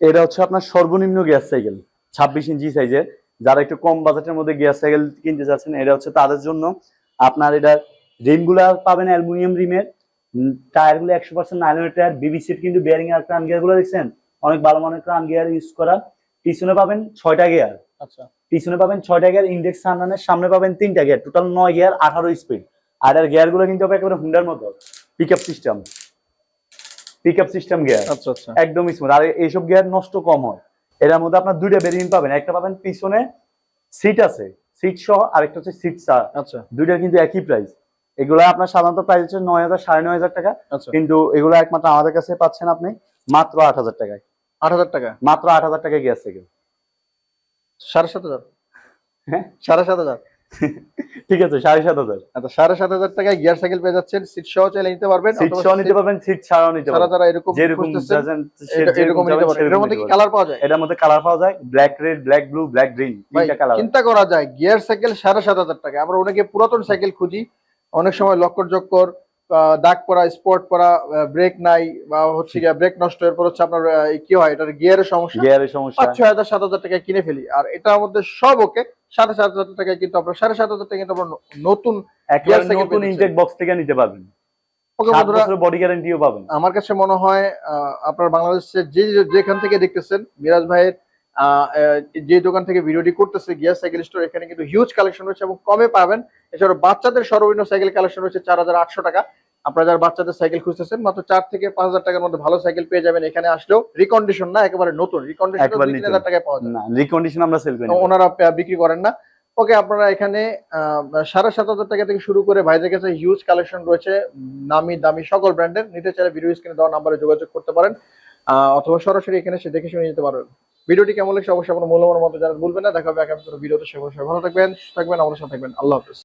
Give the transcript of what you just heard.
এটা হচ্ছে আপনার সর্বনিম্ন গ্যাস সাইকেল ছাব্বিশ ইঞ্চি সাইজের। যারা একটু কম বাজেটের মধ্যে গ্যাস সাইকেল কিনতে চাচ্ছেন এটা হচ্ছে তাদের জন্য। আপনার এটা রিমগুলা পাবেন অ্যালুমিনিয়াম রিমের। টায়ারগুলো একশো পার্সেন্ট নাইলনের টায়ার বিবিসির কিন্তু বেয়ারিং আর ক্রান গিয়ারগুলো দেখছেন? অনেক ভালো মানের ক্রান গিয়ার ইউজ করা। পিছনে পাবেন ছয়টা গিয়ার আচ্ছা। পিছনে পাবেন ছয়টা গিয়ার ইন্ডেক্স সানরানের সামনে পাবেন তিনটা গিয়ার টোটাল নয় গিয়ার আঠারো স্পিড আর এর গিয়ারগুলো কিন্তু একেবারে হুন্ডার মতো। Pick up system pick up system gear আচ্ছা আচ্ছা। একদম স্মুথ আর এইসব গিয়ার নষ্ট কম হয়। এটার মধ্যে আপনার দুইটা ভেরিয়েন্ট পাবেন। একটা পাবেন পিছনে সিট আছে। সিট সহ আরেকটা হচ্ছে সিট ছাড়া আচ্ছা। দুইটা কিন্তু একই প্রাইস এগুলো আপনার সাধারণত প্রাইস হচ্ছে নয় হাজার সাড়ে নয় হাজার টাকা। আচ্ছা। কিন্তু এগুলো একমাত্র আমাদের কাছে পাচ্ছেন আপনি মাত্র আট হাজার টাকায়। আট হাজার টাকা? মাত্র আট হাজার টাকায় গ্যাস থেকে সাড়ে সাত হাজার? হ্যাঁ? সাড়ে সাত হাজার? ঠিক আছে সাড়ে সাত হাজার। আচ্ছা সাড়ে সাত হাজার টাকায় গিয়ার সাইকেল পেয়ে যাচ্ছেন সিট সহ চাইলে নিতে পারবেন সিট সহ নিতে পারবেন সিট ছাড়াও নিতে পারবেন যারা এরকম যেরকম এরকম নিতে পারবেন। এটার মধ্যে কি কালার পাওয়া যায়? এটার মধ্যে কালার পাওয়া যায় black red black blue black green তিনটা কালার চিন্তা করা যায় গিয়ার সাইকেল সাড়ে সাত হাজার টাকা আমরা অনেকে পুরাতন সাইকেল খুঁজি অনেক সময় লক্কর জক্কর দাগ পড়া স্পট পড়া ব্রেক নাই বা হচ্ছে গিয়ে ব্রেক নষ্ট এরপর হচ্ছে আপনার কি হয় এটার গিয়ারের সমস্যা? গিয়ারের সমস্যা। পাঁচ ছয় হাজার সাত হাজার টাকায় কিনে ফেলি। আর এটার মধ্যে সব ওকে সাড়ে সাত হাজার টাকায় কিন্তু আপনার সাড়ে সাত হাজার টাকা কিন্তু আমরা ন- নতুন নতুন ইনটেক বক্স থেকে নিতে পারবেন। বডি গ্যারান্টিও পাবেন। আমার কাছে মনে হয় আপনার বাংলাদেশের যে যেখান থেকে দেখতেছেন মিরাজ ভাইয়ের যে দোকান থেকে ভিডিওটি করতেছে গিয়ার সাইকেল স্টোর এখানে কিন্তু হিউজ কালেকশন রয়েছে এবং কমে পাবেন। এছাড়া বাচ্চাদের সর্বনিম্ন সাইকেল কালেকশন রয়েছে চার হাজার আটশো টাকা। আপনারা যারা বাচ্চাদের সাইকেল খুঁজতেছেন মাত্র চার থেকে পাঁচ হাজার টাকার মধ্যে ভালো সাইকেল পেয়ে যাবেন এখানে আসলেও রিকন্ডিশন না একেবারে নতুন। রিকন্ডিশন তিন হাজার টাকায় পাওয়া যায় না রিকন্ডিশন আমরা সেল করি ওনারা বিক্রি করেন না। ওকে আপনারা এখানে সাড়ে সাত হাজার টাকা থেকে শুরু করে ভাইদের কাছে হিউজ কালেকশন রয়েছে নামি দামি সকল ব্র্যান্ডের নিতে চাইলে ভিডিও স্ক্রিনে দেওয়া নাম্বারে যোগাযোগ করতে পারেন। আহ, অথবা সরাসরি এখানে এসে দেখে শুনে নিতে পারবেন। ভিডিওটি কেমন লাগছে অবশ্যই আপনার মূল্যবান মতো জানাতে ভুলবেন না। দেখা হবে আগামী কোনো ভিডিওতে। সে অবশ্যই ভালো থাকবেন থাকবেন আমাদের সাথে থাকবেন। আল্লাহ হাফেজ।